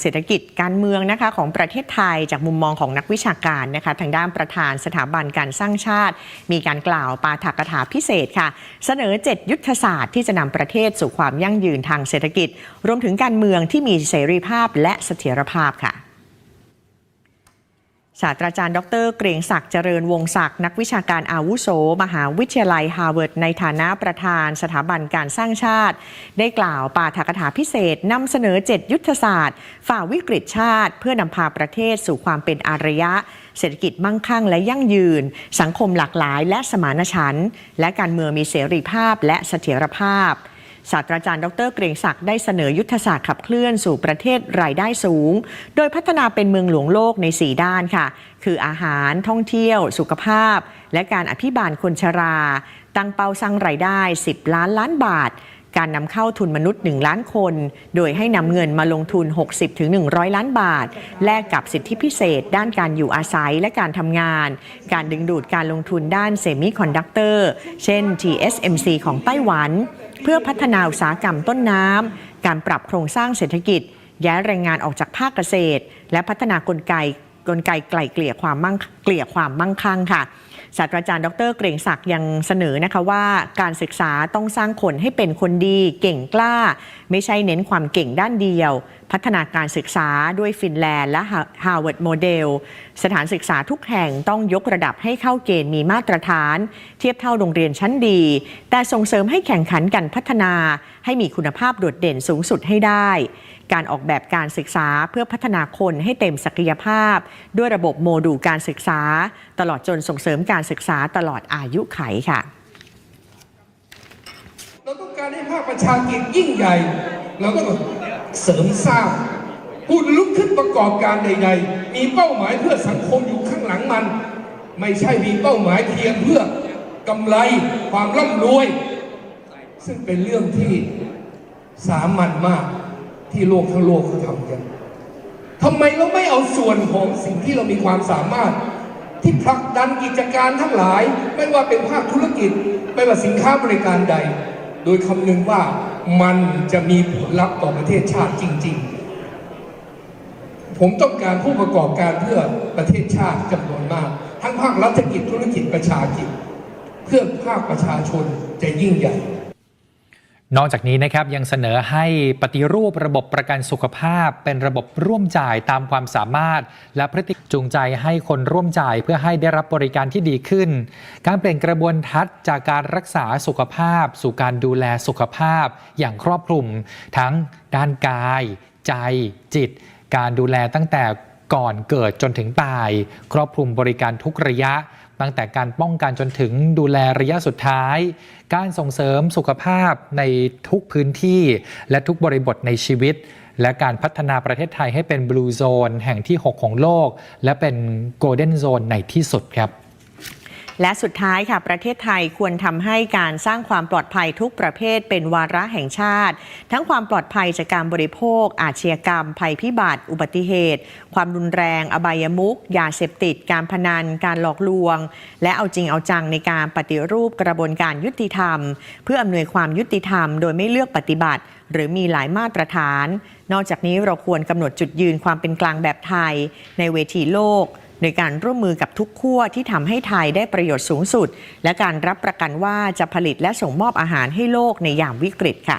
เศรษฐกิจการเมืองนะคะของประเทศไทยจากมุมมองของนักวิชาการนะคะทางด้านประธานสถาบันการสร้างชาติ มีการกล่าวปาฐกถาพิเศษค่ะ เสนอ 7 ยุทธศาสตร์ที่จะนำประเทศสู่ความยั่งยืนทางเศรษฐกิจ รวมถึงการเมืองที่มีเสรีภาพและเสถียรภาพค่ะ ศาสตราจารย์ ดร เกรียงศักดิ์เจริญวงศักดิ์นักวิชาการอาวุโส มหาวิทยาลัยฮาร์วาร์ดในฐานะประธานสถาบันการสร้างชาติ ได้กล่าวปาฐกถาพิเศษนำเสนอ 7 ยุทธศาสตร์ ฝ่าวิกฤตชาติ เพื่อนำพาประเทศสู่ความเป็นอารยะ เศรษฐกิจมั่งคั่งและยั่งยืน สังคมหลากหลายและสมานฉันท์และการเมืองมีเสรีภาพและเสถียรภาพ ศาสตราจารย์ดรเกรียงศักดิ์ได้เสนอยุทธศาสตร์ขับเคลื่อนสู่ประเทศรายได้สูง โดยพัฒนาเป็นเมืองหลวงโลกใน 4 ด้านค่ะ คืออาหารท่องเที่ยว สุขภาพ และการอภิบาลคนชรา ตั้งเป้าสร้างรายได้ 10 ล้านล้านบาท การนำเข้าทุนมนุษย์ 1 ล้านคน โดยให้นำเงินมาลงทุน 60-100 ล้านบาท แลกกับสิทธิพิเศษ ด้านการอยู่อาศัยและการทำงาน การดึงดูดการลงทุนด้านเซมิคอนดักเตอร์ เช่น TSMC ของไต้หวัน เพื่อพัฒนาอุตสาหกรรมต้นน้ำ การปรับโครงสร้างเศรษฐกิจ ย้ายแรงงานออกจากภาคเกษตร และพัฒนากลไกกลไกไกล่เกลี่ยความมั่งเกลี่ยความมั่งคั่งค่ะ ศาสตราจารย์ดรเกรงศักดิ์ยังเสนอนะคะว่าการศึกษาต้องสร้างคนให้เป็นคนดีเก่งกล้า ไม่ใช่เน้นความเก่งด้านเดียว พัฒนาการศึกษาด้วยฟินแลนด์และฮาร์วาร์ดโมเดลสถานศึกษาทุกแห่งต้องยกระดับให้เข้าเกณฑ์มีมาตรฐาน เทียบเท่าโรงเรียนชั้นดี แต่ส่งเสริมให้แข่งขันกันพัฒนา ให้มีคุณภาพโดดเด่นสูงสุดให้ได้ การออกแบบการศึกษาเพื่อพัฒนาคนให้เต็มศักยภาพ ด้วยระบบโมดูลการศึกษา ตลอดจนส่งเสริมการศึกษาตลอดอายุไขค่ะ เราต้องการให้ภาคประชากิจยิ่งใหญ่ เราต้องเสริมสร้างผู้ลุกขึ้นประกอบการใด ๆ มีเป้าหมายเพื่อสังคมอยู่ข้างหลังมัน ไม่ใช่มีเป้าหมายเพียงเพื่อกำไรความร่ำรวย ซึ่งเป็นเรื่องที่สามัญมาก ที่โลกทั้งโลกเขาทำกันทำไมเราไม่เอาส่วนของสิ่งที่เรามีความสามารถ ที่ผลักดันกิจการทั้งหลาย ไม่ว่าเป็นภาคธุรกิจ ไม่ว่าสินค้าบริการใด โดยคำนึงว่ามันจะมีผลลัพธ์ต่อประเทศชาติจริง ๆ ผมต้องการผู้ประกอบการเพื่อประเทศชาติจำนวนมาก ทั้งภาครัฐกิจธุรกิจประชากิจ เพื่อภาคประชาชนจะยิ่งใหญ่ นอกจากนี้นะครับยังเสนอให้ปฏิรูประบบประกันสุขภาพ เป็นระบบร่วมจ่ายตามความสามารถ และพฤติจูงใจให้คนร่วมจ่ายเพื่อให้ได้รับบริการที่ดีขึ้น การเปลี่ยนกระบวนทัศน์จากการรักษาสุขภาพ สู่การดูแลสุขภาพ อย่างครอบคลุม ทั้งด้านกาย ใจ จิต การดูแลตั้งแต่ ก่อนเกิดจนถึงตาย ครอบคลุมบริการทุกระยะ ตั้งแต่การป้องกันจนถึงดูแลระยะสุดท้าย การส่งเสริมสุขภาพในทุกพื้นที่ และทุกบริบทในชีวิต และการพัฒนาประเทศไทยให้เป็นบลูโซนแห่งที่ 6 ของโลก และเป็นโกลเด้นโซนในที่สุดครับ และสุดท้ายค่ะ ประเทศไทยควรทำให้การสร้างความปลอดภัยทุกประเภทเป็นวาระแห่งชาติ ทั้งความปลอดภัยจากการบริโภค อาชญากรรม ภัยพิบัติ อุบัติเหตุ ความรุนแรง อบายมุขยาเสพติด การพนัน การหลอกลวง และเอาจริงเอาจังในการปฏิรูปกระบวนการยุติธรรม เพื่ออำนวยความยุติธรรม โดยไม่เลือกปฏิบัติ หรือมีหลายมาตรฐาน นอกจากนี้เราควรกำหนดจุดยืนความเป็นกลางแบบไทย ในเวทีโลก โดยการร่วมมือกับทุกขั้วที่ทำให้ไทยได้ประโยชน์สูงสุด และการรับประกันว่าจะผลิตและส่งมอบอาหารให้โลกในยามวิกฤตค่ะ